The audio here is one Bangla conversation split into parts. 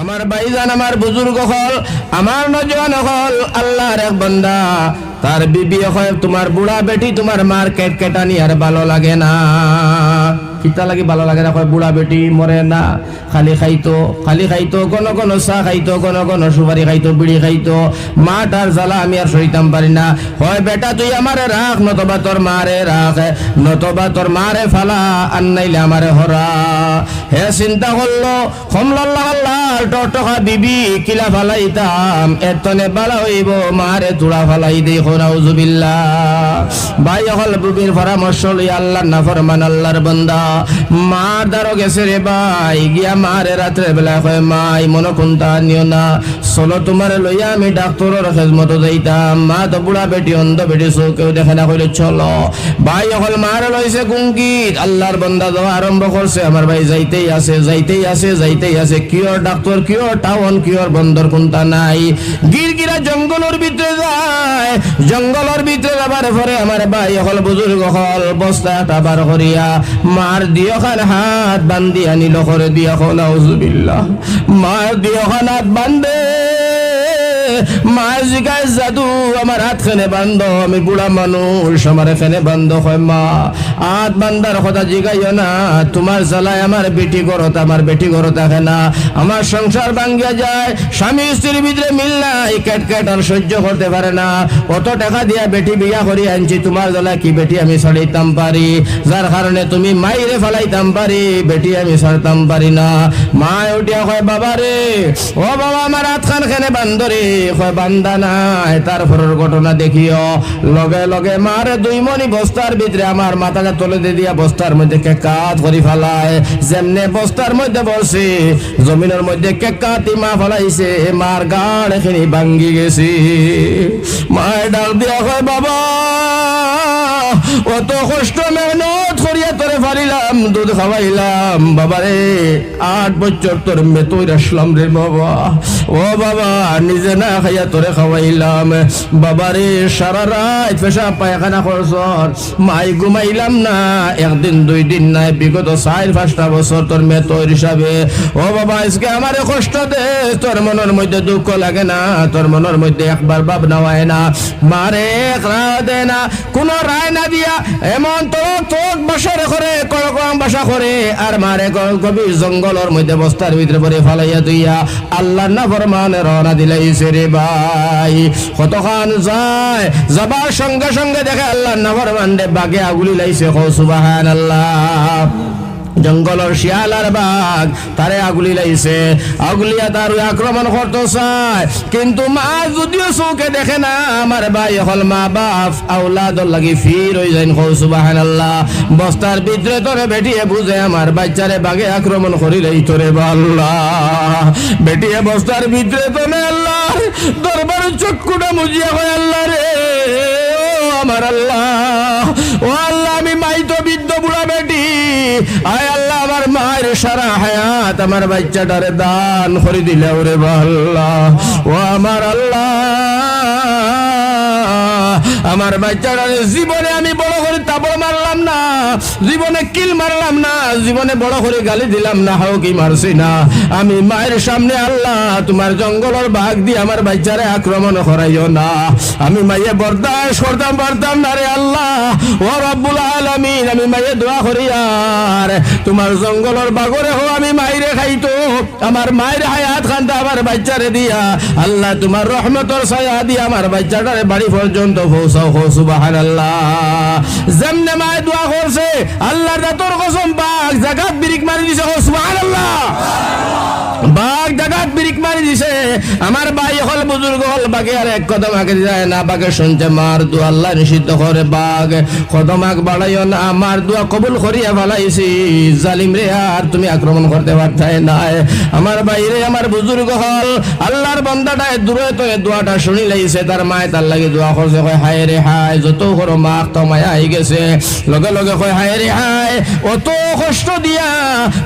আমার বাইজান আমার বুজুর্গ হল, আমার নজন হল, আল্লাহর এক বন্দা। তার বিবি হয় তোমার বুড়া বেটি, তোমার মার কেট কেটানি আর ভালো লাগে না। কিতা লাগে ভালো লাগে না, কয় বুড়া বেটি মরে না। খালি খাইতো খালি খাইতো, কোন কোন চাহ খাইতো, কোন কোন সুপারি খাইতো, বিড়ি খাইতো। মাটার জ্বালা আমি আর সইতাম পারি না। হয় বেটা, তুই আমারে রাখ নতবা তোর মারে রাখ নতবা তোর মারে ফালা আর নাইলে আমারে হরা হে চিন্তা করল কমলাল্লাহ আল্লাহ টকা বিবি, কিলা ফালাইতাম, এতনে বালা হইব মারে তুড়া ফালাই দেই খোনাউজুবিল্লা ভাই হল বুবির পরামর্শ লই আল্লাহ না ফরমান আল্লাহর বন্দা। মা দারো গেছে রে গিয়া মারে রাত্রে বেলা মাই কোনটা নিও না। তোমার লইয়া আমি ডাক্তরের যাইতাম। মা তো বুড়া বেটি, অন্ধ বেটি চৌ কেউ দেখে না কইলে চলো। ভাই হল মারে লইছে গুঙ্গিত আল্লাহর বন্দা যাওয়া আরম্ভ করছে আমার ভাই যাইতেই আছে যাইতেই আছে যাইতেই আছে। কিয়র ডাক্তার কিয়র টাউন কিয়র বন্দর কোনটা নাই? গিরগিরা জঙ্গলের ভিতরে যায়। জঙ্গলের ভিতরে যাবার পরে আমার ভাই হল বুজুর্গ হল বস্তা একটা বার করিয়া। মার দিও খান হাত বান্ধি আনিল করে দিয়া হল আউজুবিল্লাহ মার দিও খান হাত বান্ধে মায়ের জিগায় জাদু, আমার হাত খানে বান্ধ, আমি বুড়া মানুষ, আমার এখানে বান্ধ হয় মা, হাত বান্ধার কথা জিগাইও না, তোমার জ্বালায় আমার বেটি গরত, আমার বেটি গরত থাকে না, আমার সংসার ভাঙ্গিয়া যায়, স্বামী স্ত্রীর ভিতরে মিল নাই ক্যাট ক্যাট আর সহ্য করতে পারে না অত টাকা দিয়া বেটি বিয়া করি আনছি, তোমার জ্বালায় কি বেটি আমি ছাড়াইতাম পারি, যার কারণে তুমি মাইরে ফেলাইতাম পারি, বেটি আমি ছাড়তাম পারি না, মা উঠিয়া কয় বাবা রে ও বাবা, আমার হাত খান খেনে বান্ধরে বান্দা নাই ঘটনা দেখিও। লগে লগে মারে দুই মনি বস্তার ভিতরে আমার মাথাটা তলে দিয়ে দিয়া বস্তার মধ্যে কেকাত করি ফেলায়। যেমনে বস্তার মধ্যে বসে, জমিনের মধ্যে কেকাতি মা ফেলাইছে, মার গাড় এখানে ভাঙ্গি গেছি। মায়ের ডাক দিয়া কয়, বাবা, অত কষ্ট ফারিলাম দুধ খাওয়াইলাম, বাবারে, আট বছর তোর আসলাম রে বাবা। ও বাবা, নিজে না খাইয়া তোরে খাওয়াইলাম। বাবারে, সারা রাত পেশা পায়খানা মাই ঘুমাইলাম না, একদিন, দুই দিন নাই, বিগত চার, পাঁচটা বছর তোর মেতর হিসাবে। ও বাবা, আজকে আমারে কষ্ট দে, তোর মনের মধ্যে দুঃখ লাগে না, তোর মনের মধ্যে একবার ভাবনা হয় না। মারে রায় দে না, কোন রায় না দিয়া, এমন তোর তোর বাসা করে কড়কম বাসা করে, আর মারে গভীর জঙ্গলের মধ্যে বস্তার ভিতরে পরে ফালাইয়া তুইয়া আল্লাহ না ফরমানে রওনা দিলাইছে রে ভাই। কতখান যায়? যাবার সঙ্গে সঙ্গে দেখে আল্লাহ না ফরমান বাগে আগুলি লাইছে কো সুবাহান আল্লাহ জঙ্গলের শিয়াল আর বাঘ, তারে আগুলি লাইছে। আগুলিয়া তার আক্রমণ করতে চায় কিন্তু মা যদিও চৌকে দেখে না, আমার ভাই হল মা বাপ আউলাদর লাগি ফির হয়ে কৌ সুবাহান আল্লাহ বস্তার ভিতরে তোরে বেটিয়ে বুঝে, আমার বাচ্চারে বাঘে আক্রমণ করিলেই তোরে বাল্লা বেটিয়ে বস্তার ভিতরে তোনে আল্লাহ দরবার চক্ষুটা মুজিয়া হয় আল্লাহ রে, ও আমার আল্লাহ, ও আল্লাহ আমি মাই তো বৃদ্ধ বুড়া বেটি আয় আল্লাহ, আমার মায়ের সারা হায়াত, আমার বাচ্চাটারে দান করে দিলে ওরে আল্লাহ ও আমার আল্লাহ, আমার বাচ্চাটারে জীবনে আমি বড় করে তাবড় মারলাম না, জীবনে কিল মারলাম না, জীবনে বড় করে গালি দিলাম না, হাও কি মারছি না। আমি মায়ের সামনে আল্লাহ, তোমার জঙ্গলের বাঘ দিয়ে আমার বাচ্চারে আক্রমণ করাইও না। আমি মাইয়ে বরদাস্ত করতাম, পারতাম না রে আল্লাহ। ও রব্বুল আলামিন আমি মাইয়ে দোয়া করি আর। তোমার জঙ্গলের বাগরে হো আমি মাইরে খাইতো। আমার মায়ের হায়াত খান্তা আমার বাচ্চারে দিয়া। আল্লাহ তোমার রহমতর ছায়া দিয়া আমার বাচ্চাটারে বাড়ি পর্যন্ত পৌঁছাও হো সুবাহান আল্লাহ যেমনে মায়ে দোয়া করছে, আল্লাহর দাতর কসম, বাঘ জাগাত বিরিক মারি দিছে হো সুবাহান আল্লাহ বাঘ জাগাত বিরিক মারি দিছে আমার ভাই হল বুজুর্গ হল বাঘে, আর এক কদম আগে যায় না বাঘে, শুনছে মার দু আল্লাহ নিষিদ্ধ করে বাঘ। কদম আগ বাড়াইও না, আমার দোয়া কবুল করিয়া ভালাইছি জালিম রে, আর তুমি আক্রমণ করতে পারতাই নাই আমার বাইরে আমার বুজুর্গ হল, আল্লাহর বন্দাটায় দূরে তো দোয়াটা শুনি লাইছে, তার মায় তার লাগে দোয়া করছে, কয়, হায় রে, হায়, যত করো মাক তো মায়া আই গেছে। লগে লগে কয়, হায় রে, হায়, অত কষ্ট দিয়া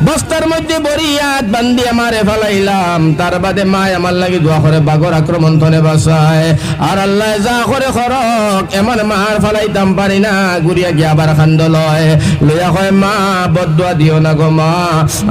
বস্তার মধ্যে বরিয়াত বান্ধি আমারে ফেলাইলাম। তার বাদে মাই আমার লাগি দোয়া করে বাগর আক্রমণ থনে বাসায় আর আল্লাহ যা করে খরক এমন মার ফেলাইতাম পারি না গুড়িয়া গিয়া আবার খান্দ লয়। লইয়া হয় মা বদুয়া দিও না গো মা,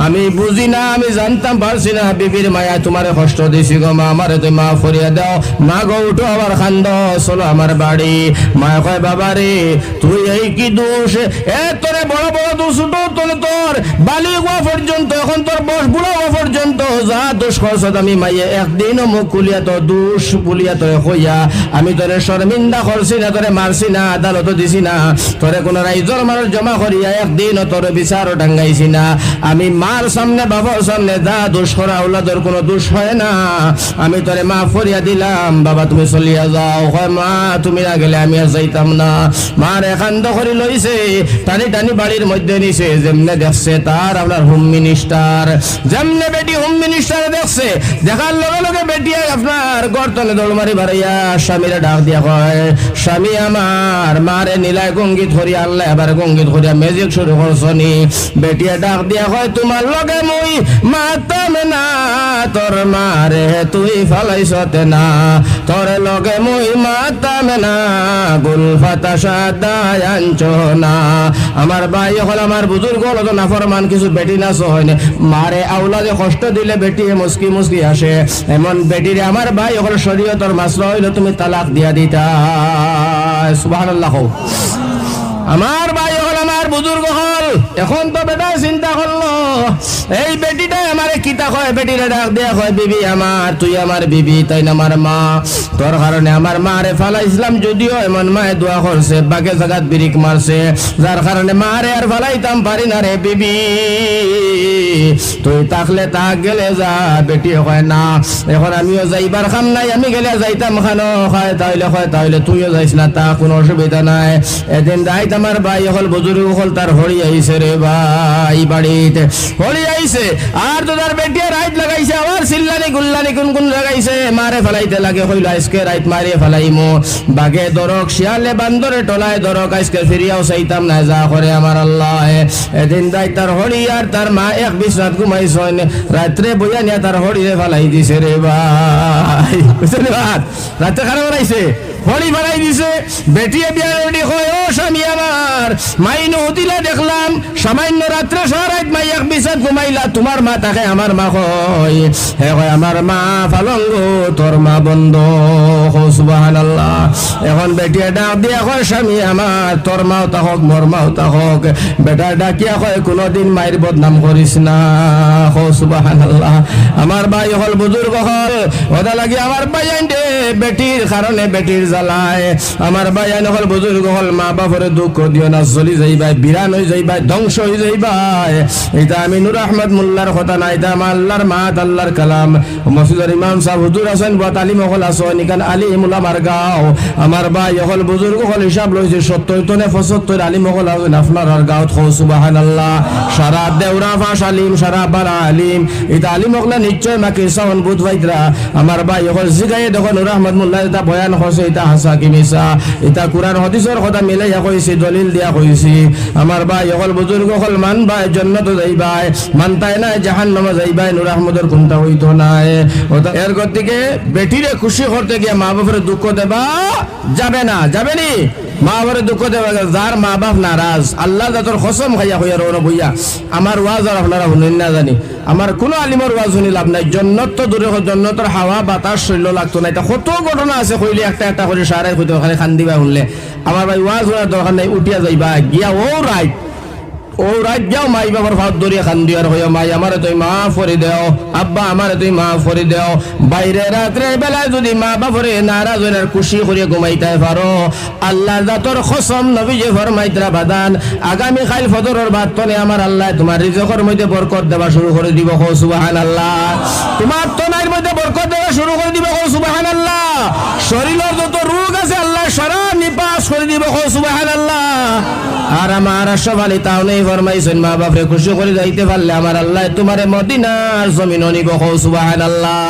আমি বুঝি না, আমি জানতাম পারছি না বিবির মায়া তোমার কষ্ট দিছি গো মা আমারে তুমি মা ফরিয়া দাও। মা গো, উঠো আবার খান্দ, চলো আমার বাড়ি মা কয় বাবা রে তুই এই কি দোষ? এ তোরে বড় বড় দোষ তোর তোর বালি হওয়া পর্যন্ত এখন তোর বস বুড়ো পর্যন্ত যা দোষ করছত আমি মাইয়ে একদিনও মুখ তো দোষ বুলিয়া তোরে কইয়া আমি তোরে শর্মিন্দা করছি না তোরে মারছি না, আদালত দিছি না। তোরে কোন রাইজর মানুষ জমা করিয়া একদিনও তোরে বিচার ডাঙ্গাইছি না। আমি মার সামনে বাবার সামনে যা দোষ করা ওলাদর কোনো দোষ হয় না। আমি তোরে মা ফরিয়া দিলাম, বাবা তুমি চলিয়া যাও। হয় মা, তুমি না গেলে আমি আর যাইতাম না। মার একান্ত করে লইছে টানি টানি বাড়ির মধ্যে নিছে। যেমনে দেখছে তার আপনার হোম মিনিস্টার যেমনে বেটি হোম মিনিস্টার দেখছে দেখার লগে লগে বেটি আপনার গর্তনে দৌড় মারি বাড়াইয়া স্বামীরা ডাক দিয়া হয় স্বামী আমার, মারে নীলায় গঙ্গিত ধরিয়া, আল্লাহ এবার গঙ্গিত ধরিয়া মেজিক শুরু করছনি। বেটিয়া ডাক দিয়া হয় তোমার লগে মুই মাতাম না, তোর মারে তুই ফালাইছতে না। তোর লগে মুই মাতাম না গুল ফাতা সাদায় আনছ না। আমার ভাই হল আমার বুজুর্গ, হল তো নাফরমান, কিছু বেটি নাচ হয় না। আউলা যে কষ্ট দিলে বেটি মুসকি মুসকি আসে। এমন বেটিরে আমার ভাই ওখানে শরীয়তর মাসলা হইল, তুমি তালাক দিয়া দিতা। সুবহানাল্লাহ। আমার ভাই বুজুর্গ হল। এখন তো বেটা চিন্তা করল। এই বেটিটাই আমারে কিতা কয়? বেটিরে ডাক দেয়া কয়, বিবি আমার, তুই আমার বিবি, তাই না আমার মা? তোর কারণে আমার মা রে ফালা ইসলাম যদিও এমন মায়ে দোয়া করছে, বাকে জাগাত বিরিক মারছে। যার কারণে মা রে আর ফালাইতাম পারি না রে বিবি। তুই তাকলে তাক গেলে যা বেটি কয়, না, এখন আমিও যাইবার খাম নাই, আমি গেলে যাইতাম খানো খায় তাইলে, হয় তাইলে, তুইও যাইস না, তা কোনো অসুবিধা নাই। এদিন যাইত আমার ভাই হল বুজুর্গ হল তার হরি আইছে রে ভাই বাড়িতে। হরি আইছে। আর তো তার বেটিয়া রাইত লাগাইছে, আবার সিল্লানি গুল্লানি কোন কোন লাগাইছে। মারে ফেলাইতে লাগে হইল আজকে রাইত মারিয়ে ফেলাইমো। বাগে দরক, শিয়ালে বান্দরে টলায় দরক আজকে ফিরিয়াও চাইতাম না, যা করে আমার আল্লাহ। এদিন যাই তার হরি আর তার মা এক বিশ রাত ঘুমাইছেন। রাত্রে বইয়া নিয়ে তার হরিরে ফেলাই দিছে রে ভাই। বুঝছেন ভাত রাত্রে খারাপ বানাইছে? হরি বানাই দিছে, বেটিয়ে বিয়া রেডি হয় ও স্বামী আমার। মাইনো দেখলাম, সামান্য রাত্রে সারা ঘুমাইলা তোমার মা তাকে আমার মা কয়। হে কয়, আমার মা ফালঙ্গ, তোর মা বন্ধ। সুবাহান আল্লাহ এখন বেটিয়ে ডাক দিয়া কয়, স্বামী আমার, তোর মাও তাহক মোর মাও তাহক বেটা ডাকিয়া কয়, কোনোদিন মায়ের বদনাম করিস না। হো সুবাহান আল্লাহ আমার ভাই হল বুজুর্গ হল ওদা লাগি আমার ভাই আইনতে বেটির কারণে বেটির জ্বালায়। আমার ভাই আইন হল বুজুর্গ হল, মা বাপরে দুঃখ দিও না চলি যাইবাই বিরান হয়ে যাইবাই, ধ্বংস হয়ে যাইবাই। এটা আমি নুর আহমদ মোল্লার কথা না এটা আমার আল্লাহর মাত, আল্লাহর কালাম। মসজিদের ইমাম সাহেব, হুজুর আছেন বা তালিম হল আছেন এখান আলিম আমার গাঁও। আমার ভাই হল বুজুর্গ হল হিসাব লইছে, সত্তর তনে পঁচাত্তর আলিম হল আছেন, আপনার গাঁৱত খৌ সুবাহান আল্লাহ সারা দেউরা ফাঁস আলিম, সারা বারা আলিম। এটা আলিম হকলা নিশ্চয় মাকে সাউন বুধ ভাইতরা আমার ভাই হল জিগাই দেখো, নুর আহমদ মোল্লা এটা বয়ান হসে এটা হাসা কি মিছা। এটা কোরআন, হদিসর কথা মিলাইয়া কইছে, দলিল দিয়া কইছি। আমার ভাই হল বুজুর্গ হল মান ভাই, জন্নত যাইবাই মানতাই নাই জাহান নামা যাইবাই, নুর আহমদের কোনটা হইতো ওটা- এর গতিকে বেটিরে খুশি করতে গিয়ে মা বাপের দুঃখ দেবা যাবে না, যাবে নি? মা মা বাপ আল্লাহ আমার না কোনো লাভ নাই। জন্নত বাতাস না ঘটনা আছে কইলে একটা একটা করে সারে হইতে খালি খান দিবা শুনলে। আমার ভাই ওয়াজ শোনার দরকার নাই, উঠিয়া যাইবা। গিয়া ও রাইট ও রাত যাও মাই বাবার ভাত ধরিয়া খান দিয়ার হইয়া মাই, আমারে তুই মা ফরি দেও। আব্বা, আমারে তুই মা ফরি দেও। বাইরে রাত্রে বেলায় যদি মা বাপরে নারাজ হইলে আর খুশি করিয়া ঘুমাইতে পারো, আল্লাহ জাতর খসম নবী যে ফরমাইতরা বাদান। আগামী খাইল ফদরের বাদ তনে আমার আল্লাহ তোমার রিজকের মধ্যে বরকত দেওয়া শুরু করে দিব কো সুবাহান আল্লাহ তোমার তনার মধ্যে বরকত দেওয়া শুরু করে দিব কো সুবাহান আল্লাহ শরীরের করে দিব আর আমার তাও নেই ফরমাইছেন, মা বাপরে খুশি করে যাইতে পারলে আমার আল্লাহ তোমারে মদিনার জমিন নিব সুবাহ আল্লাহ